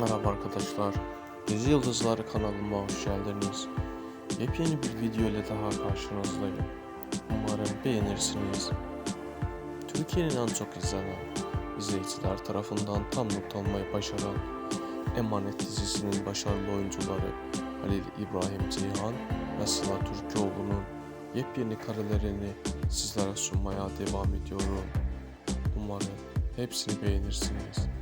Merhaba arkadaşlar. Dizi Yıldızları kanalıma hoş geldiniz. Yepyeni bir video ile daha karşınızdayım. Umarım beğenirsiniz. Türkiye'nin en çok izlenen, izleyiciler tarafından tam not başaran Emanet dizisinin başarılı oyuncuları Halil İbrahim Ceyhan ve Sıla Türkoğlu'nun yepyeni karelerini sizlere sunmaya devam ediyorum. Umarım hepsini beğenirsiniz.